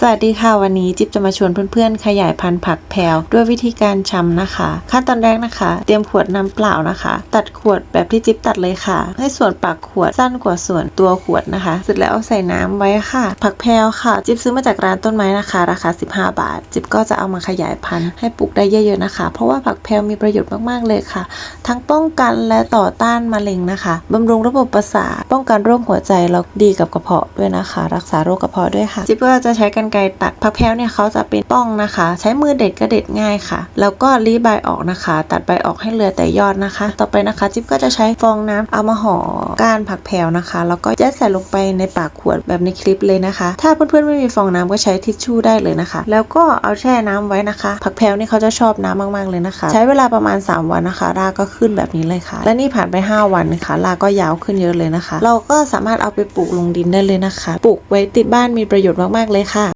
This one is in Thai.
สวัสดีค่ะวันนี้จิ๊บจะมาชวนเพื่อนๆ ขยายพันธุ์ผักแพรวด้วยวิธีการชำนะคะ ขั้นตอนแรกนะคะ เตรียมขวดน้ำเปล่านะคะ ตัดขวดแบบที่จิ๊บตัดเลยค่ะ ให้ส่วนปากขวดสั้นกว่าส่วนตัวขวดนะคะ เสร็จแล้วเอาใส่น้ำไว้ค่ะ ผักแพรวค่ะ จิ๊บซื้อมาจากร้านต้นไม้นะคะ ราคา 15 บาท จิ๊บก็จะเอามาขยายพันธุ์ให้ปลูกได้เยอะๆนะคะ เพราะว่าผักแพรวมีประโยชน์มากๆเลยค่ะ ทั้งป้องกันและต่อต้านมะเร็งนะคะบำรุงระบบประสาทป้องกันโรคหัวใจแล้วดีกับกระเพาะด้วยนะคะ รักษาโรคกระเพาะด้วยค่ะ จิ๊บก็จะใช้กรรไกรตัดผักแพรวเนี่ยเขาจะเป็นป้องนะคะ ใช้มือเด็ดก็เด็ดง่ายค่ะ แล้วก็รีบใบออกนะคะ ตัดใบออกให้เหลือแต่ยอดนะคะ ต่อไปนะคะ จิ๊บก็จะใช้ฟองน้ำเอามาห่อก้านผักแพรวนะคะ แล้วก็ยัดใส่ลงไปในปากขวดแบบในคลิปเลยนะคะ ถ้าเพื่อนๆไม่มีฟองน้ำก็ใช้ทิชชู่ได้เลยนะคะ แล้วก็เอาแช่น้ำไว้นะคะ ผักแพรวนี่เขาจะชอบน้ำมากๆเลยนะคะ ใช้เวลาประมาณ 3 วันนะคะ รากก็ขึ้นแบบนี้เลยค่ะ และนี่ผ่านไป 5 วันนะคะรากก็ยาวขึ้นเยอะเลยนะคะ เราก็สามารถเอาไปปลูกลงดินได้เลยนะคะ ปลูกไว้ติดบ้านมีประโยชน์มากๆเลยค่ะ